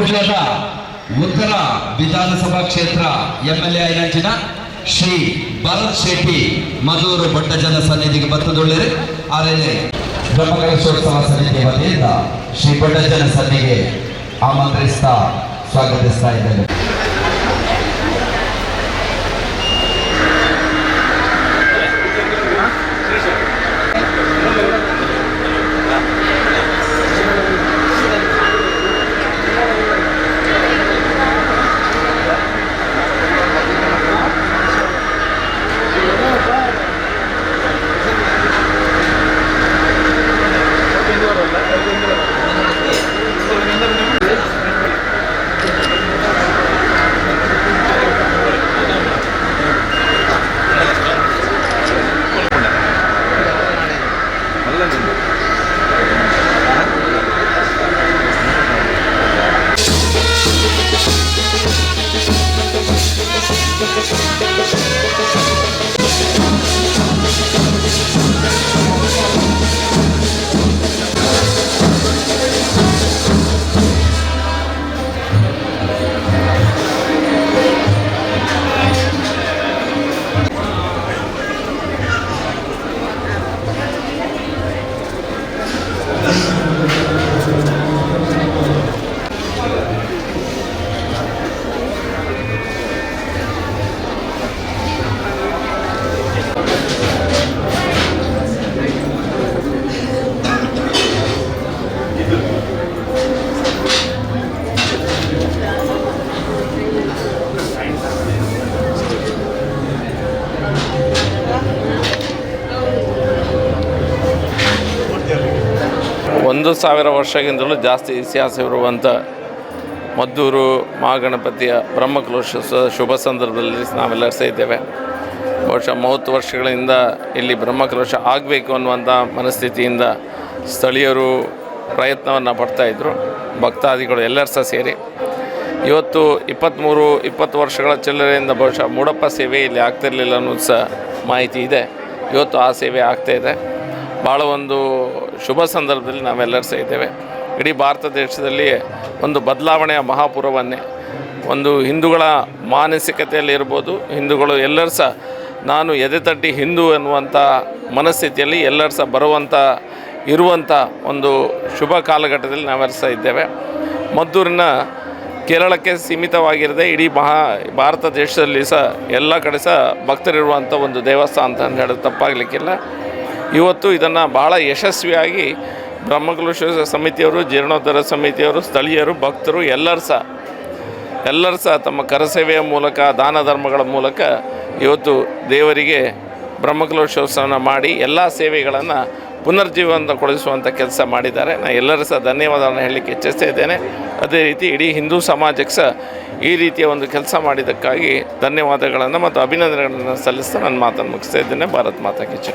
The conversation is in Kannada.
ಉತ್ತರ ಉತ್ತರ ವಿಧಾನಸಭಾ ಕ್ಷೇತ್ರ ಎಂಎಲ್ಎ ಐನಂಚಿನ ಶ್ರೀ ಭರತ್ ಶೆಟ್ಟಿ ಮಧೂರು ಭಟ್ಟಜನ ಸನ್ನಿಧಿಗೆ ಬತ್ತದೊಳ್ಳೆರೆ. ಆದರೆ ಬ್ರಹ್ಮಕಲೇಶೋತ್ಸವ ಸಮಿತಿ ವತಿಯಿಂದ ಶ್ರೀ ಭಟ್ಟಜನ ಸನ್ನಿಗೆ ಆಮಂತ್ರಿಸ್ತಾ ಸ್ವಾಗತಿಸ್ತಾ ಇದ್ದೇನೆ. ಒಂದು ಸಾವಿರ ವರ್ಷಕ್ಕಿಂತಲೂ ಜಾಸ್ತಿ ಇತಿಹಾಸವಿರುವಂಥ ಮದ್ದೂರು ಮಹಾಗಣಪತಿಯ ಬ್ರಹ್ಮಕಲೋಶ ಶುಭ ಸಂದರ್ಭದಲ್ಲಿ ನಾವೆಲ್ಲರೂ ಸೇರಿದ್ದೇವೆ. ಬಹುಶಃ ಮೂವತ್ತು ವರ್ಷಗಳಿಂದ ಇಲ್ಲಿ ಬ್ರಹ್ಮಕಲೋಶ ಆಗಬೇಕು ಅನ್ನುವಂಥ ಮನಸ್ಥಿತಿಯಿಂದ ಸ್ಥಳೀಯರು ಪ್ರಯತ್ನವನ್ನು ಪಡ್ತಾಯಿದ್ರು ಭಕ್ತಾದಿಗಳು ಎಲ್ಲರೂ ಸಹ ಸೇರಿ. ಇವತ್ತು ಇಪ್ಪತ್ತ್ಮೂರು, ಇಪ್ಪತ್ತು ವರ್ಷಗಳ ಚಿಲ್ಲರೆಯಿಂದ ಬಹುಶಃ ಮೂಡಪ್ಪ ಸೇವೆ ಇಲ್ಲಿ ಆಗ್ತಿರಲಿಲ್ಲ ಅನ್ನೋದು ಸಹ ಮಾಹಿತಿ ಇದೆ. ಇವತ್ತು ಆ ಸೇವೆ ಆಗ್ತಾಯಿದೆ ಭಾಳ ಒಂದು ಶುಭ ಸಂದರ್ಭದಲ್ಲಿ ನಾವೆಲ್ಲರೂ ಸಹ ಇದ್ದೇವೆ. ಇಡೀ ಭಾರತ ದೇಶದಲ್ಲಿ ಒಂದು ಬದಲಾವಣೆಯ ಮಹಾಪುರವನ್ನೇ. ಒಂದು ಹಿಂದೂಗಳ ಮಾನಸಿಕತೆಯಲ್ಲಿ ಇರ್ಬೋದು, ಹಿಂದೂಗಳು ಎಲ್ಲರೂ ಸಹ ನಾನು ಎದೆ ತಟ್ಟಿ ಹಿಂದೂ ಎನ್ನುವಂಥ ಮನಸ್ಥಿತಿಯಲ್ಲಿ ಎಲ್ಲರೂ ಸಹ ಬರುವಂಥ, ಇರುವಂಥ ಒಂದು ಶುಭ ಕಾಲಘಟ್ಟದಲ್ಲಿ ನಾವೆಲ್ಲ ಸಹ ಇದ್ದೇವೆ. ಮದ್ದೂರಿನ ಕೇರಳಕ್ಕೆ ಸೀಮಿತವಾಗಿರದೆ ಇಡೀ ಮಹಾ, ಭಾರತ ದೇಶದಲ್ಲಿ ಸಹ ಎಲ್ಲ ಕಡೆ ಸಹ ಭಕ್ತರಿರುವಂಥ ಒಂದು ದೇವಸ್ಥಾನ ಅಂತ ಹೇಳೋದು ತಪ್ಪಾಗಲಿಕ್ಕಿಲ್ಲ. ಇವತ್ತು ಇದನ್ನು ಭಾಳ ಯಶಸ್ವಿಯಾಗಿ ಬ್ರಹ್ಮಕಲುಷ ಸಮಿತಿಯವರು, ಜೀರ್ಣೋದ್ಧಾರ ಸಮಿತಿಯವರು, ಸ್ಥಳೀಯರು, ಭಕ್ತರು ಎಲ್ಲರೂ ಸಹ ಎಲ್ಲರೂ ಸಹ ತಮ್ಮ ಕರಸೇವೆಯ ಮೂಲಕ, ದಾನ ಧರ್ಮಗಳ ಮೂಲಕ ಇವತ್ತು ದೇವರಿಗೆ ಬ್ರಹ್ಮಕಲೋತ್ಸವನ ಮಾಡಿ ಎಲ್ಲ ಸೇವೆಗಳನ್ನು ಪುನರ್ಜೀವನಗೊಳಿಸುವಂಥ ಕೆಲಸ ಮಾಡಿದ್ದಾರೆ. ನಾನು ಎಲ್ಲರೂ ಸಹ ಧನ್ಯವಾದವನ್ನು ಹೇಳಲಿಕ್ಕೆ ಇಚ್ಛಿಸ್ತಾ ಇದ್ದೇನೆ. ಅದೇ ರೀತಿ ಇಡೀ ಹಿಂದೂ ಸಮಾಜಕ್ಕೆ ಸಹ ಈ ರೀತಿಯ ಒಂದು ಕೆಲಸ ಮಾಡಿದ್ದಕ್ಕಾಗಿ ಧನ್ಯವಾದಗಳನ್ನು ಮತ್ತು ಅಭಿನಂದನೆಗಳನ್ನು ಸಲ್ಲಿಸ್ತಾ ನನ್ನ ಮಾತನ್ನು ಮುಗಿಸ್ತಾ ಇದ್ದೇನೆ. ಭಾರತ್ ಮಾತಾ ಕಿಚ್ಚ